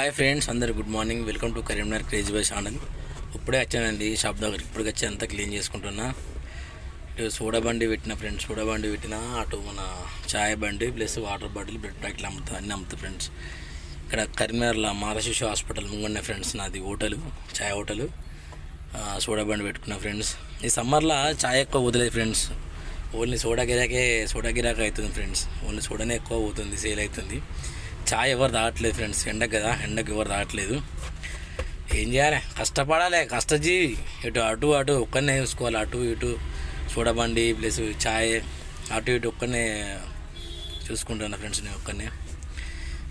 Hi friends అందరు good morning welcome to Karimnagar crazy boy channel ఇప్పుడే వచ్చానండి shop దగ్గర. ఇప్పుడు వచ్చి అంతా క్లీన్ చేసుకుంటున్నా. ఇటు సోడా బండి పెట్టిన ఫ్రెండ్స్ సోడా బండి పెట్టిన అటు మన చాయ్ బండి ప్లస్ వాటర్ బాటిల్ బ్రెడ్ ప్యాకెట్లు అమ్ముతా అన్నీ అమ్ముతా ఫ్రెండ్స్ ఇక్కడ కరీంనగర్లో మారశిశు హాస్పిటల్ ముంగున్న ఫ్రెండ్స్ నాది హోటల్ చాయ్ హోటల్ సోడా బండి పెట్టుకున్నా ఫ్రెండ్స్ ఈ సమ్మర్లో చాయ్ ఎక్కువ వదిలేదు ఫ్రెండ్స్ ఓన్లీ సోడా గిరాకే సోడా గిరాక అవుతుంది ఫ్రెండ్స్ ఓన్లీ సోడానే ఎక్కువ అవుతుంది సేల్ అవుతుంది. చాయ్ ఎవరు తాగట్లేదు ఫ్రెండ్స్. ఎండకు కదా ఎండకు ఎవరు తాగట్లేదు ఏం చేయాలి? కష్టపడాలి కష్టజీవి. ఇటు అటు అటు ఒక్కనే చూసుకోవాలి. అటు ఇటు చూడబండి ప్లస్ ఛాయ్ అటు ఇటు ఒక్కనే చూసుకుంటాను ఫ్రెండ్స్ నేను ఒక్కనే.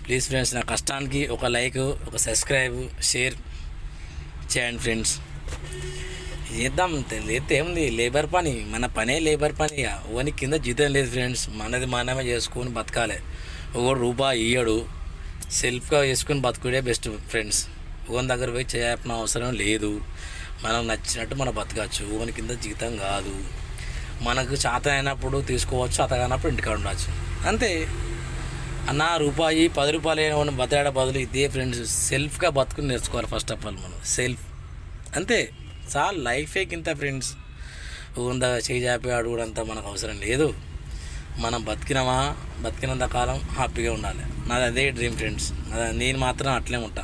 ప్లీజ్ ఫ్రెండ్స్ నా కష్టానికి ఒక లైక్ ఒక సబ్స్క్రైబ్ షేర్ చేయండి ఫ్రెండ్స్. చేద్దాం లేతే ఏముంది? లేబర్ పని. మన పనే లేబర్ పని ఇక ఓని కింద జీతం లేదు ఫ్రెండ్స్. మనది మనమే చేసుకొని బతకాలి. ఒకడు రూపాయి ఇయ్యడు. సెల్ఫ్గా వేసుకుని బతుకుడే బెస్ట్ ఫ్రెండ్స్. ఓన్ దగ్గర పోయి చేయాల్సిన అవసరం లేదు. మనం నచ్చినట్టు మనం బతకచ్చు. ఓని కింద జీతం కాదు. మనకు చేత అయినప్పుడు తీసుకోవచ్చు అతగానప్పుడు ఇంటికాడ ఉండవచ్చు అంతే. అన్న రూపాయి పది రూపాయలు అయిన బతకాడ బదులు ఇదే ఫ్రెండ్స్. సెల్ఫ్గా బతుకుని నేర్చుకోవాలి ఫస్ట్ ఆఫ్ ఆల్ మనం. సెల్ఫ్. అంతే. చాలా లైఫే కింద ఫ్రెండ్స్. ఉందా చేయి చాపి అడుగుడంతా మనకు అవసరం లేదు. మనం బతికినామా బతికినంత కాలం హ్యాపీగా ఉండాలి. నాది అదే డ్రీమ్ ఫ్రెండ్స్ నాది నేను మాత్రం అట్లే ఉంటా.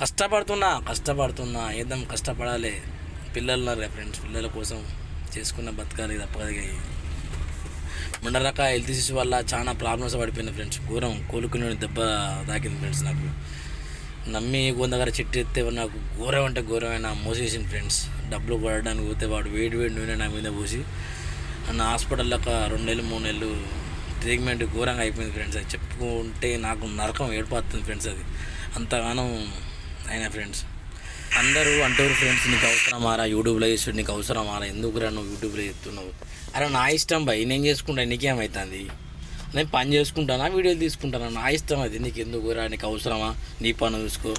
కష్టపడుతున్నా కష్టపడుతున్నా ఏదం కష్టపడాలి. పిల్లలు ఉన్నారు కదా ఫ్రెండ్స్ పిల్లల కోసం చేసుకున్న బతకాలి తప్పదు ఇక ముండరక హెల్త్ ఇష్యూస్ వల్ల చాలా ప్రాబ్లమ్స్ పడిపోయినాయి ఫ్రెండ్స్ ఘోరం కోలుకునే దెబ్బ తాకింది ఫ్రెండ్స్ నాకు. నమ్మి గోన్ దగ్గర చెట్టు ఎత్తే నాకు ఘోరం అంటే ఘోరమైన మోసేసింది ఫ్రెండ్స్ డబ్బులు పడడానికి పోతే వాడు వేడి వేడి నూనె నా మీద పోసి నన్ను హాస్పిటల్లో ఒక రెండు నెలలు మూడు నెలలు ట్రీట్మెంట్ ఘోరంగా అయిపోయింది ఫ్రెండ్స్ అది చెప్పుకుంటే నాకు నరకం ఏడిపోతుంది ఫ్రెండ్స్ అది. అంతగానం అయినా ఫ్రెండ్స్ అందరూ అంటారు ఫ్రెండ్స్ నీకు అవసరమారా యూట్యూబ్లో చేస్తాడు నీకు అవసరమారా ఎందుకురా నువ్వు యూట్యూబ్లో చెప్తున్నావు అరే నా ఇష్టం భయ్ నేను చేసుకుంటా నీకేమవుతుంది నేను పని చేసుకుంటానా వీడియోలు తీసుకుంటానా? నా ఇష్టం అది. నీకు ఎందుకురా నీకు అవసరమా? నీ పని చూసుకో.